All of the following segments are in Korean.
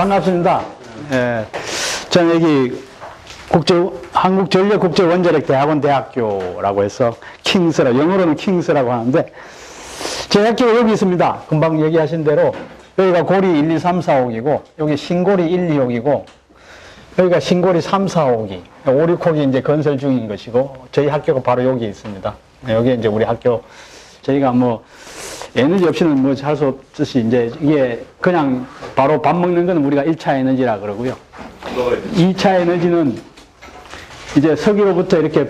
반갑습니다. 예, 저는 여기 국제, 한국전력국제원자력대학원 대학교라고 해서 킹스라, 영어로는 킹스라고 하는데, 제 학교가 여기 있습니다. 금방 얘기하신 대로, 여기가 고리 1, 2, 3, 4, 5기고, 여기 신고리 1, 2, 5기고, 여기가 신고리 3, 4, 5기, 5, 6호기 이제 건설 중인 것이고, 저희 학교가 바로 여기 있습니다. 네, 여기 이제 우리 학교, 저희가 뭐, 에너지 없이는 뭐 할 수 없듯이 이제 이게 그냥 바로 밥 먹는 건 우리가 1차 에너지라 그러고요. 2차 에너지는 이제 석유로부터 이렇게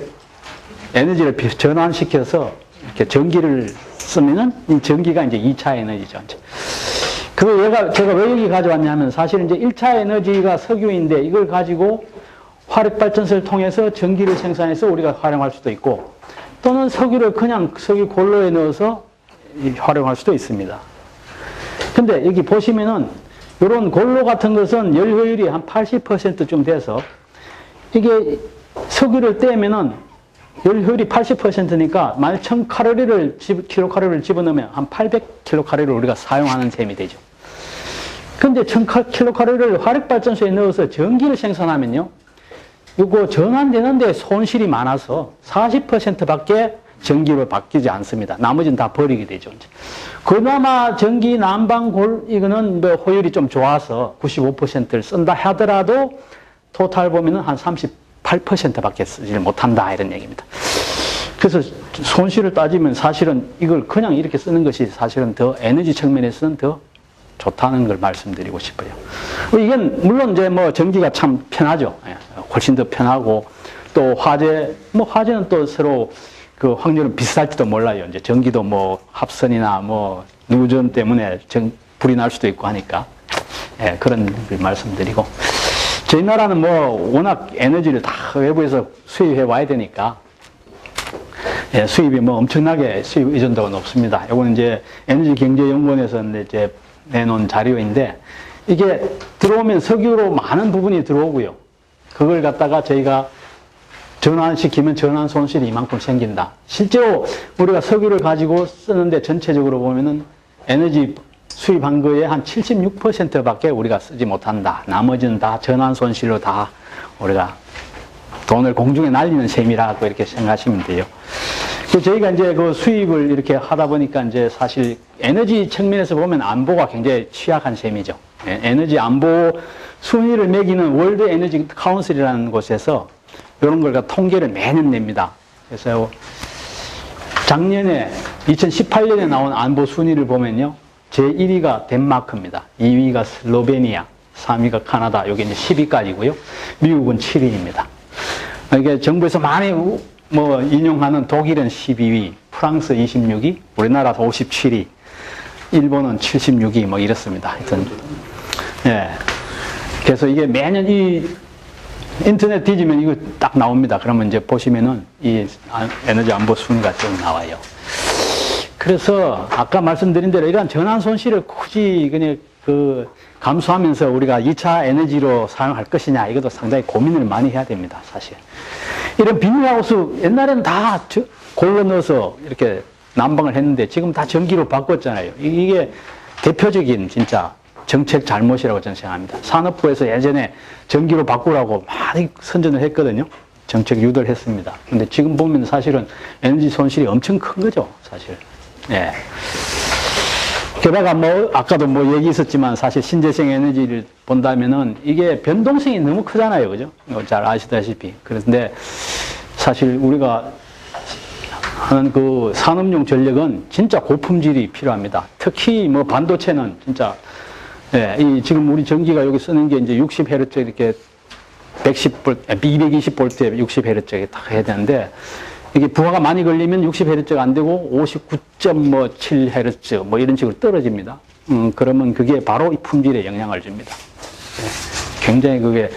에너지를 비- 전환시켜서 이렇게 전기를 쓰면은 이 전기가 이제 2차 에너지죠. 이제. 그 얘가 제가 왜 여기 가져왔냐면 사실 이제 1차 에너지가 석유인데 이걸 가지고 화력 발전소를 통해서 전기를 생산해서 우리가 활용할 수도 있고 또는 석유를 그냥 석유 골로에 넣어서 이- 활용할 수도 있습니다. 근데 여기 보시면은 이런 골로 같은 것은 열 효율이 한 80%쯤 돼서 이게 석유를 떼면은 열 효율이 80%니까 만약 1000칼로리를 킬로칼로리를 집어넣으면 한 800킬로칼로리를 우리가 사용하는 셈이 되죠. 근데 1000킬로칼로리를 화력발전소에 넣어서 전기를 생산하면요. 이거 전환되는데 손실이 많아서 40%밖에 전기로 바뀌지 않습니다. 나머지는 다 버리게 되죠. 그나마 전기 난방골 이거는 뭐 효율이 좀 좋아서 95%를 쓴다 하더라도 토탈 보면은 한 38%밖에 쓰지를 못한다 이런 얘기입니다. 그래서 손실을 따지면 사실은 이걸 그냥 이렇게 쓰는 것이 사실은 더 에너지 측면에서는 더 좋다는 걸 말씀드리고 싶어요. 이건 물론 이제 뭐 전기가 참 편하죠. 예, 훨씬 더 편하고 또 화재 뭐 화재는 또 서로 그 확률은 비슷할지도 몰라요. 이제 전기도 뭐 합선이나 뭐 누전 때문에 전, 불이 날 수도 있고 하니까 예, 그런 걸 말씀드리고 저희 나라는 뭐 워낙 에너지를 다 외부에서 수입해 와야 되니까 예, 수입이 뭐 엄청나게 수입 의존도가 높습니다. 이거는 이제 에너지 경제 연구원에서 이제 내놓은 자료인데 이게 들어오면 석유로 많은 부분이 들어오고요. 그걸 갖다가 저희가 전환시키면 전환 손실이 이만큼 생긴다. 실제로 우리가 석유를 가지고 쓰는데 전체적으로 보면은 에너지 수입한 거에 한 76%밖에 우리가 쓰지 못한다. 나머지는 다 전환 손실로 다 우리가 돈을 공중에 날리는 셈이라고 이렇게 생각하시면 돼요. 그 저희가 이제 그 수입을 이렇게 하다 보니까 이제 사실 에너지 측면에서 보면 안보가 굉장히 취약한 셈이죠. 에- 에너지 안보 순위를 매기는 월드 에너지 카운슬이라는 곳에서 이런 걸 통계를 매년 냅니다. 그래서 작년에 2018년에 나온 안보 순위를 보면요. 제1위가 덴마크입니다. 2위가 슬로베니아, 3위가 카나다, 여기 이제 10위까지고요. 미국은 7위입니다. 이게 정부에서 많이 우- 뭐 인용하는 독일은 12위, 프랑스 26위, 우리나라 57위, 일본은 76위 뭐 이렇습니다. 하여튼 예. 그래서 이게 매년 이 인터넷 뒤지면 이거 딱 나옵니다. 그러면 이제 보시면은 이 안- 에너지 안보 순위가 쭉 나와요. 그래서 아까 말씀드린 대로 이러한 전환 손실을 굳이 그냥 그 감수하면서 우리가 2차 에너지로 사용할 것이냐 이것도 상당히 고민을 많이 해야 됩니다. 사실. 이런 비닐하우스 옛날에는 다 저- 골로 넣어서 이렇게 난방을 했는데 지금 다 전기로 바꿨잖아요. 이- 이게 대표적인 진짜 정책 잘못이라고 저는 생각합니다. 산업부에서 예전에 전기로 바꾸라고 많이 선전을 했거든요. 정책 유도를 했습니다. 근데 지금 보면 사실은 에너지 손실이 엄청 큰 거죠, 사실. 예. 게다가 뭐, 아까도 뭐 얘기 있었지만 사실 신재생 에너지를 본다면은 이게 변동성이 너무 크잖아요. 그죠? 잘 아시다시피. 그런데 사실 우리가 하는 그 산업용 전력은 진짜 고품질이 필요합니다. 특히 뭐 반도체는 진짜 예, 이 지금 우리 전기가 여기 쓰는 게 이제 60Hz 이렇게 110V, 220V에 60Hz 딱 해야 되는데 이게 부하가 많이 걸리면 60Hz가 안 되고 59.7Hz 뭐 이런 식으로 떨어집니다. 음, 그러면 그게 바로 이 품질에 영향을 줍니다. 예, 굉장히 그게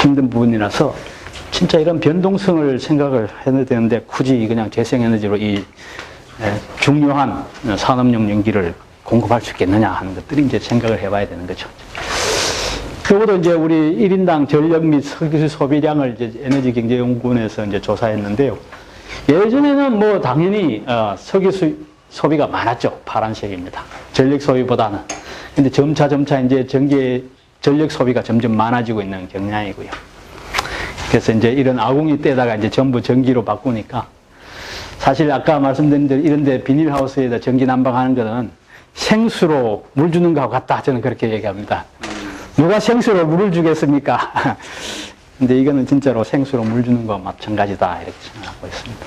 힘든 부분이라서 진짜 이런 변동성을 생각을 해야 되는데 굳이 그냥 재생에너지로 이 예, 중요한 산업용 연기를 공급할 수 있겠느냐 하는 것들이 이제 생각을 해봐야 되는 거죠. 그것도 이제 우리 1인당 전력 및 석유 소비량을 이제 에너지 경제 연구원에서 이제 조사했는데요. 예전에는 뭐 당연히 어, 석유 수, 소비가 많았죠. 파란색입니다. 전력 소비보다는. 근데 점차 점차 이제 전기 전력 소비가 점점 많아지고 있는 경향이고요. 그래서 이제 이런 아궁이 때다가 이제 전부 전기로 바꾸니까 사실 아까 말씀드린 대로 이런 데 비닐하우스에다 전기 난방하는 거는 생수로 물 주는 거하고 같다. 저는 그렇게 얘기합니다. 누가 생수로 물을 주겠습니까? 근데 이거는 진짜로 생수로 물 주는 거와 마찬가지다. 이렇게 생각하고 있습니다.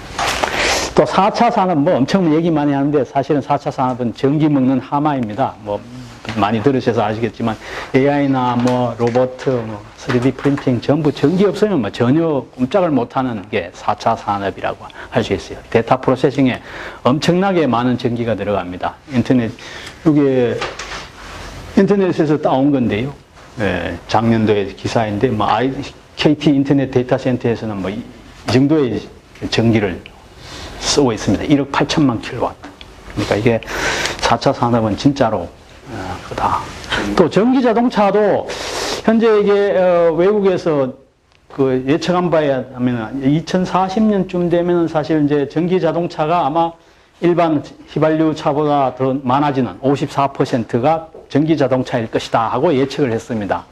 또 4차 산업 뭐 엄청 얘기 많이 하는데 사실은 4차 산업은 전기 먹는 하마입니다. 뭐 많이 들으셔서 아시겠지만 AI나 뭐 로봇, 뭐 3D 프린팅 전부 전기 없으면 뭐 전혀 꼼짝을 못하는 게 4차 산업이라고 할 수 있어요. 데이터 프로세싱에 엄청나게 많은 전기가 들어갑니다. 인터넷 이게 인터넷에서 따온 건데요. 예, 작년도의 기사인데 뭐 아이, KT 인터넷 데이터 센터에서는 뭐 이 정도의 전기를 쓰고 있습니다. 1억 8천만 킬로와트. 그러니까 이게 4차 산업은 진짜로 어, 크다. 또 전기 자동차도 현재 이게 어, 외국에서 그 예측한 바에 하면 2040년쯤 되면 사실 이제 전기 자동차가 아마 일반 휘발유 차보다 더 많아지는 54%가 전기 자동차일 것이다 하고 예측을 했습니다.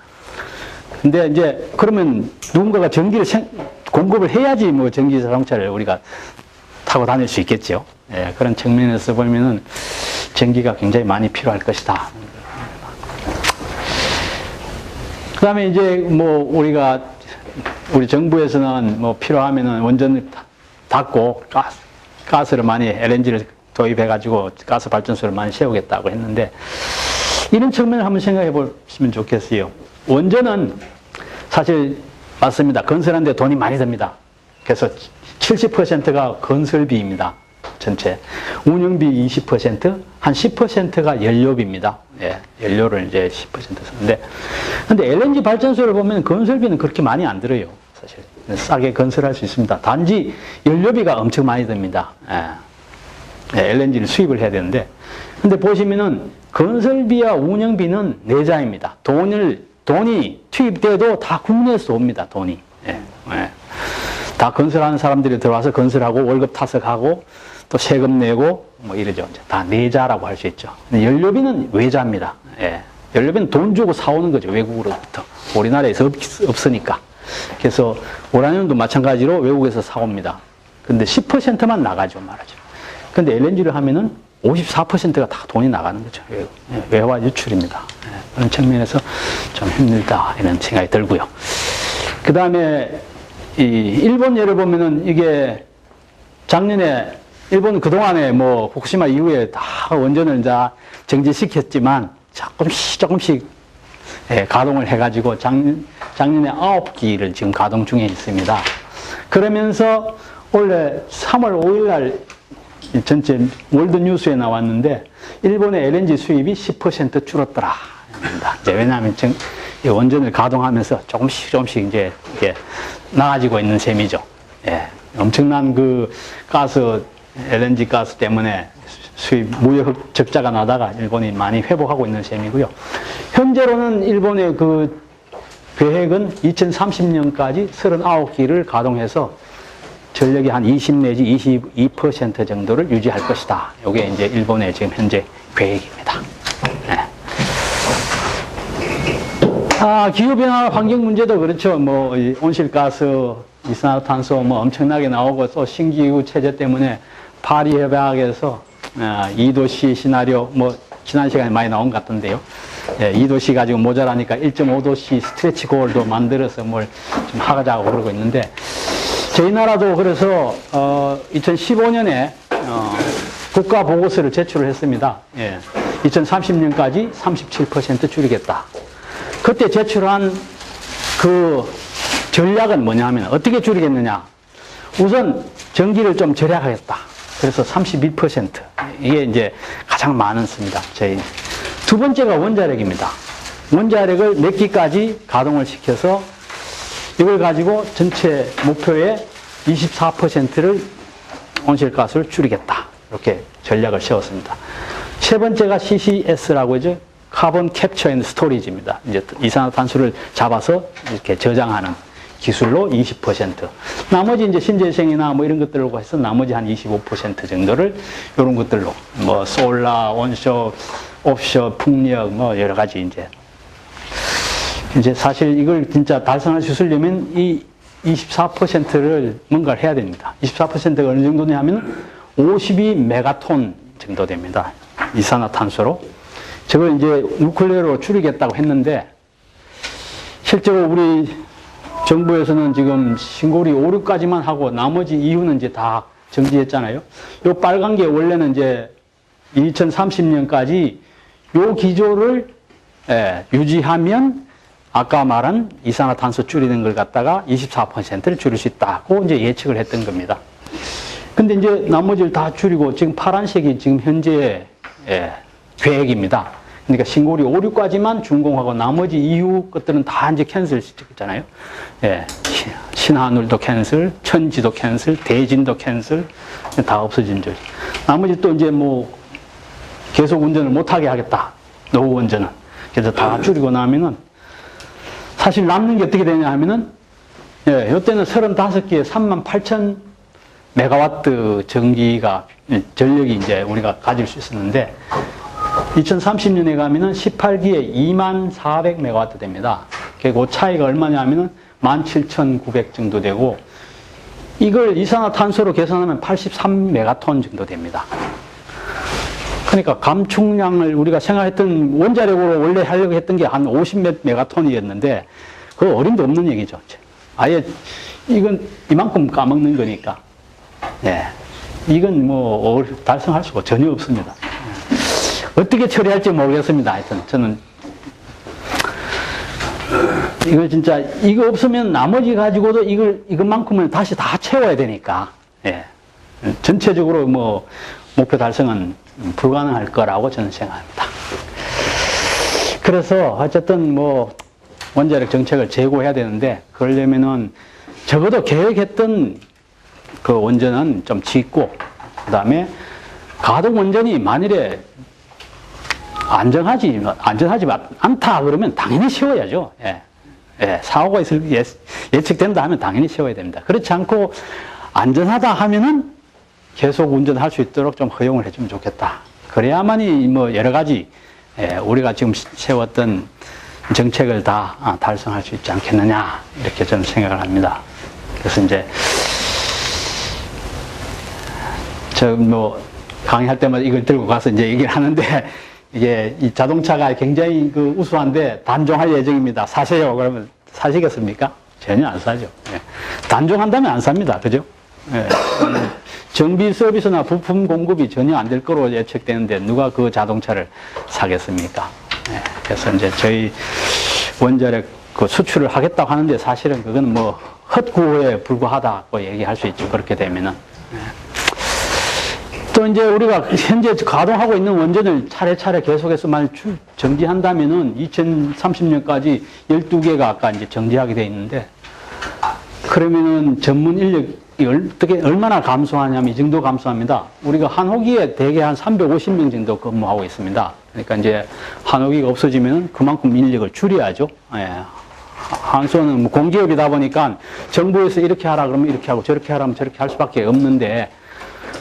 근데 이제 그러면 누군가가 전기를 생- 공급을 해야지 뭐 전기 자동차를 우리가 타고 다닐 수 있겠죠. 예, 그런 측면에서 보면은 전기가 굉장히 많이 필요할 것이다. 그 다음에 이제 뭐 우리가 우리 정부에서는 뭐 필요하면은 원전을 다- 닫고 가스, 가스를 많이 LNG를 도입해 가지고 가스 발전소를 많이 세우겠다고 했는데 이런 측면을 한번 생각해 보시면 좋겠어요. 원전은 사실 맞습니다. 건설하는데 돈이 많이 듭니다. 그래서 70%가 건설비입니다. 전체. 운영비 20%, 한 10%가 연료비입니다. 예, 연료를 이제 10% 쓰는데. 근데 LNG 발전소를 보면 건설비는 그렇게 많이 안 들어요. 사실. 싸게 건설할 수 있습니다. 단지 연료비가 엄청 많이 듭니다. 예. LNG를 수입을 해야 되는데. 근데 보시면은 건설비와 운영비는 내자입니다. 돈을, 돈이 투입돼도 다 국내에서 옵니다. 돈이. 예. 예. 다 건설하는 사람들이 들어와서 건설하고 월급 타서 가고 또 세금 내고 뭐 이러죠. 다 내자라고 할 수 있죠. 연료비는 외자입니다. 예. 연료비는 돈 주고 사오는 거죠. 외국으로부터. 우리나라에서 없, 없으니까. 그래서 우라늄도 마찬가지로 외국에서 사옵니다. 근데 10%만 나가죠. 말하죠. 근데 LNG를 하면은 54%가 다 돈이 나가는 거죠. 외- 예, 외화 유출입니다. 예, 그런 측면에서 좀 힘들다 이런 생각이 들고요. 그 다음에 이 일본 예를 보면은 이게 작년에 일본은 그동안에 뭐 후쿠시마 이후에 다 원전을 이제 정지시켰지만 조금씩 조금씩 예, 가동을 해가지고 작년, 작년에 아홉 기를 지금 가동 중에 있습니다. 그러면서 원래 3월 5일 날 전체 월드 뉴스에 나왔는데 일본의 LNG 수입이 10% 줄었더라. 이제 왜냐하면 지금 이 원전을 가동하면서 조금씩 조금씩 이제 이게 나아지고 있는 셈이죠. 예. 엄청난 그 가스, LNG 가스 때문에 수입 무역 적자가 나다가 일본이 많이 회복하고 있는 셈이고요. 현재로는 일본의 그 계획은 2030년까지 39기를 가동해서 전력이 한 20 내지 22% 정도를 유지할 것이다. 이게 이제 일본의 지금 현재 계획입니다. 네. 아, 기후변화 환경 문제도 그렇죠. 뭐, 이 온실가스, 이산화탄소 뭐 엄청나게 나오고 또 신기후 체제 때문에 파리 협약에서 아, 2도씨 시나리오 뭐 지난 시간에 많이 나온 것 같던데요. 예, 2도씨 가지고 모자라니까 1.5도씨 스트레치 골도 만들어서 뭘 좀 하자고 그러고 있는데 저희 나라도 그래서 어, 2015년에 어, 국가 보고서를 제출을 했습니다. 예, 2030년까지 37% 줄이겠다. 그때 제출한 그 전략은 뭐냐 하면 어떻게 줄이겠느냐. 우선 전기를 좀 절약하겠다. 그래서 32% 이게 이제 가장 많습니다. 저희 두 번째가 원자력입니다. 원자력을 몇 기까지 가동을 시켜서 이걸 가지고 전체 목표의 24%를 온실가스를 줄이겠다. 이렇게 전략을 세웠습니다. 세 번째가 CCS라고 하죠. 카본 캡처 앤 스토리지입니다. 이제 이산화탄소를 잡아서 이렇게 저장하는 기술로 20%. 나머지 이제 신재생이나 뭐 이런 것들로 해서 나머지 한 25% 정도를 이런 것들로 뭐 솔라, 온쇼, 옵션, 풍력, 뭐 여러 가지 이제 이제 사실 이걸 진짜 달성할 수 있으려면 이 24%를 뭔가를 해야 됩니다. 24%가 어느 정도냐 하면 52 메가톤 정도 됩니다. 이산화탄소로. 저걸 이제 누클레어로 줄이겠다고 했는데 실제로 우리 정부에서는 지금 신고리 5, 6까지만 하고 나머지 이유는 이제 다 정지했잖아요. 요 빨간 게 원래는 이제 2030년까지 요 기조를 예, 유지하면 아까 말한 이산화탄소 줄이는 걸 갖다가 24%를 줄일 수 있다고 이제 예측을 했던 겁니다. 근데 이제 나머지를 다 줄이고 지금 파란색이 지금 현재 예, 계획입니다. 그러니까 신고리 5, 6까지만 준공하고 나머지 이후 것들은 다 이제 캔슬 시켰잖아요. 예, 시- 신한울도 캔슬, 천지도 캔슬, 대진도 캔슬, 다 없어진 줄. 나머지 또 이제 뭐 계속 운전을 못하게 하겠다. 노후 운전은. 그래서 다 줄이고 나면은 사실 남는 게 어떻게 되냐 하면은 예, 이때는 35개에 3만 8천 메가와트 전기가 예, 전력이 이제 우리가 가질 수 있었는데 2030년에 가면은 18기에 2만 400 메가와트 됩니다. 그 차이가 얼마냐 하면은 17,900 정도 되고 이걸 이산화탄소로 계산하면 83 메가톤 정도 됩니다. 그러니까 감축량을 우리가 생각했던 원자력으로 원래 하려고 했던 게 한 50 메가톤이었는데 그 어림도 없는 얘기죠. 아예 이건 이만큼 까먹는 거니까. 예. 이건 뭐 어- 달성할 수가 전혀 없습니다. 예. 어떻게 처리할지 모르겠습니다. 하여튼 저는 이거 진짜 이거 없으면 나머지 가지고도 이걸 이것만큼은 다시 다 채워야 되니까. 예. 전체적으로 뭐 목표 달성은 불가능할 거라고 저는 생각합니다. 그래서 어쨌든 뭐 원자력 정책을 재고해야 되는데 그러려면은 적어도 계획했던 그 원전은 좀 짓고 그다음에 가동 원전이 만일에 안정하지 안전하지 않다 그러면 당연히 세워야죠. 예. 예, 사고가 있을 예, 예측된다 하면 당연히 세워야 됩니다. 그렇지 않고 안전하다 하면은 계속 운전할 수 있도록 좀 허용을 해주면 좋겠다. 그래야만이 뭐 여러 가지 예, 우리가 지금 세웠던 정책을 다 아, 달성할 수 있지 않겠느냐 이렇게 저는 생각을 합니다. 그래서 이제 저 뭐 강의할 때마다 이걸 들고 가서 이제 얘기를 하는데 이게 이 자동차가 굉장히 그 우수한데 단종할 예정입니다. 사세요. 그러면 사시겠습니까? 전혀 안 사죠. 예. 단종한다면 안 삽니다. 그죠? 예. 정비 서비스나 부품 공급이 전혀 안 될 거로 예측되는데 누가 그 자동차를 사겠습니까? 예. 그래서 이제 저희 원자력 그 수출을 하겠다고 하는데 사실은 그건 뭐 헛구호에 불과하다고 얘기할 수 있죠. 그렇게 되면은. 또 이제 우리가 현재 가동하고 있는 원전을 차례차례 계속해서 주- 정지한다면은 2030년까지 12개가 아까 이제 정지하게 돼 있는데 그러면은 전문 인력이 어떻게 얼마나 감소하냐면 이 정도 감소합니다. 우리가 한호기에 대개 한 350명 정도 근무하고 있습니다. 그러니까 이제 한호기가 없어지면 그만큼 인력을 줄여야죠. 예. 한소는 뭐 공기업이다 보니까 정부에서 이렇게 하라 그러면 이렇게 하고 저렇게 하라면 저렇게 할 수밖에 없는데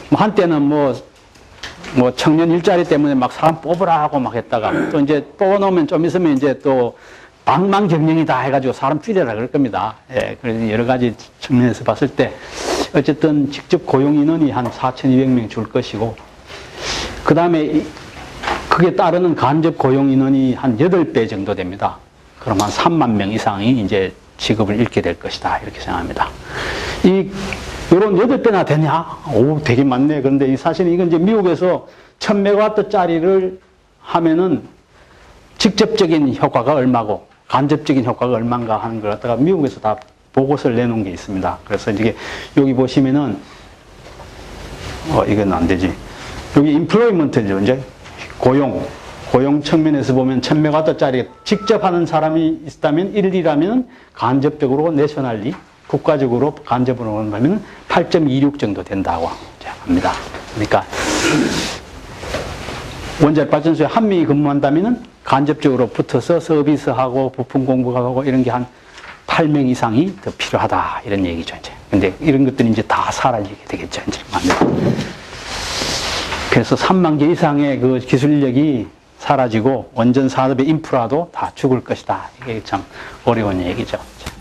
뭐 한때는 뭐, 뭐 청년 일자리 때문에 막 사람 뽑으라 하고 막 했다가 또 이제 뽑아놓으면 좀 있으면 이제 또 방망 경영이다 해가지고 사람 줄여라 그럴 겁니다. 예, 그래서 여러 가지 측면에서 봤을 때 어쨌든 직접 고용 인원이 한 4,200명 줄 것이고 그 다음에 그게 따르는 간접 고용 인원이 한 8배 정도 됩니다. 그럼 한 3만 명 이상이 이제 직업을 잃게 될 것이다. 이렇게 생각합니다. 이, 요런 8배나 되냐? 오, 되게 많네. 그런데 이 사실은 이건 이제 미국에서 1000메가와트 짜리를 하면은 직접적인 효과가 얼마고 간접적인 효과가 얼마인가 하는 걸 갖다가 미국에서 다 보고서를 내놓은 게 있습니다. 그래서 이게 여기 보시면은 어, 이건 안 되지. 여기 인플로이먼트죠. 이제 고용. 고용 측면에서 보면 1000메가와트짜리 직접 하는 사람이 있다면 1, 2라면 간접적으로 내셔널리 국가적으로 간접으로 하면 8.26 정도 된다고 합니다. 그러니까 원자력 발전소에 한 명이 근무한다면은 간접적으로 붙어서 서비스하고 부품 공급하고 이런 게 한 8명 이상이 더 필요하다 이런 얘기죠 이제. 근데 이런 것들이 이제 다 사라지게 되겠죠 이제. 그래서 3만 개 이상의 그 기술 인력이 사라지고 원전 산업의 인프라도 다 죽을 것이다. 이게 참 어려운 얘기죠. 자.